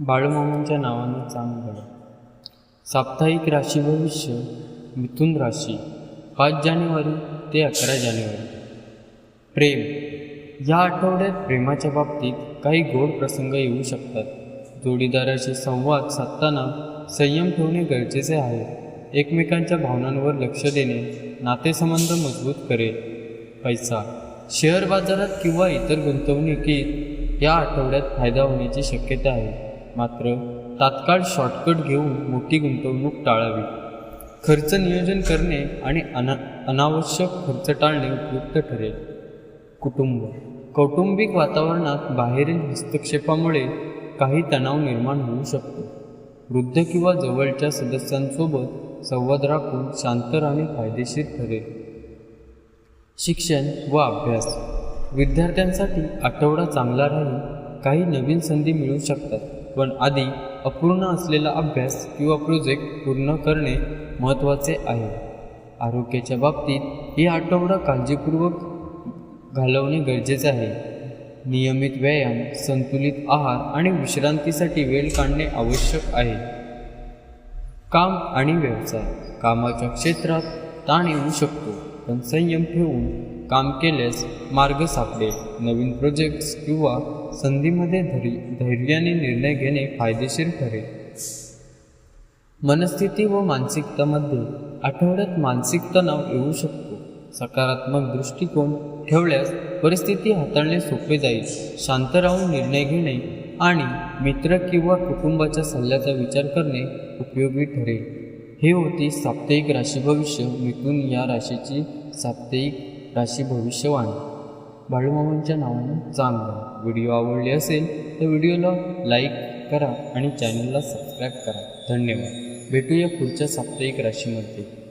बाळूमामांच्या नावाने चांगलं साप्ताहिक राशी भविष्य मिथुन राशी पाच जानेवारी ते अकरा जानेवारी. प्रेम. या आठवड्यात प्रेमाच्या बाबतीत काही गोड प्रसंग येऊ शकतात. जोडीदाराशी संवाद साधताना संयम ठेवणे गरजेचे आहे. एकमेकांच्या भावनांवर लक्ष देणे नातेसंबंध मजबूत करेल पैसा. शेअर बाजारात किंवा इतर गुंतवणुकीत या आठवड्यात फायदा होण्याची शक्यता आहे. मात्र तात्काळ शॉर्टकट घेऊन मोठी गुंतवणूक टाळावी. खर्च नियोजन करणे आणि अना अनावश्यक खर्च टाळणे उपयुक्त ठरेल. कुटुंब. कौटुंबिक वातावरणात बाहेरील हस्तक्षेपामुळे काही तणाव निर्माण होऊ शकतो. वृद्ध किंवा जवळच्या सदस्यांसोबत संवाद राखून शांत राहणे फायदेशीर ठरेल. शिक्षण व अभ्यास. विद्यार्थ्यांसाठी आठवडा चांगला राहील. काही नवीन संधी मिळू शकतात. पण आधी अपूर्ण असलेला अभ्यास किंवा प्रोजेक्ट पूर्ण करणे महत्त्वाचे आहे. आरोग्याच्या बाबतीत ही आठवडा काळजीपूर्वक घालवणे गरजेचे आहे. नियमित व्यायाम संतुलित आहार आणि विश्रांतीसाठी वेळ काढणे आवश्यक आहे. काम आणि व्यवसाय कामाच्या क्षेत्रात ताण येऊ शकतो पण संयम ठेवून काम केल्यास मार्ग सापडेल. नवीन प्रोजेक्ट्स किंवा संधीमध्ये धैर्य धैर्याने निर्णय घेणे फायदेशीर ठरेल. मनस्थिती व मानसिकतामध्ये आठवड्यात मानसिक तणाव येऊ शकतो. सकारात्मक दृष्टिकोन ठेवल्यास परिस्थिती हाताळणे सोपे जाईल. शांत राहून निर्णय घेणे आणि मित्र किंवा कुटुंबाच्या सल्ल्याचा विचार करणे उपयोगी ठरेल. हे होती साप्ताहिक राशी भविष्य मिथून या राशीची साप्ताहिक राशी भविष्यवाणी. बाळूमामांच्या नावाने चांगलं व्हिडिओ आवडले असेल तर व्हिडिओला लाईक करा आणि चॅनलला सबस्क्राईब करा. धन्यवाद. भेटूया पुढच्या साप्ताहिक राशीमध्ये.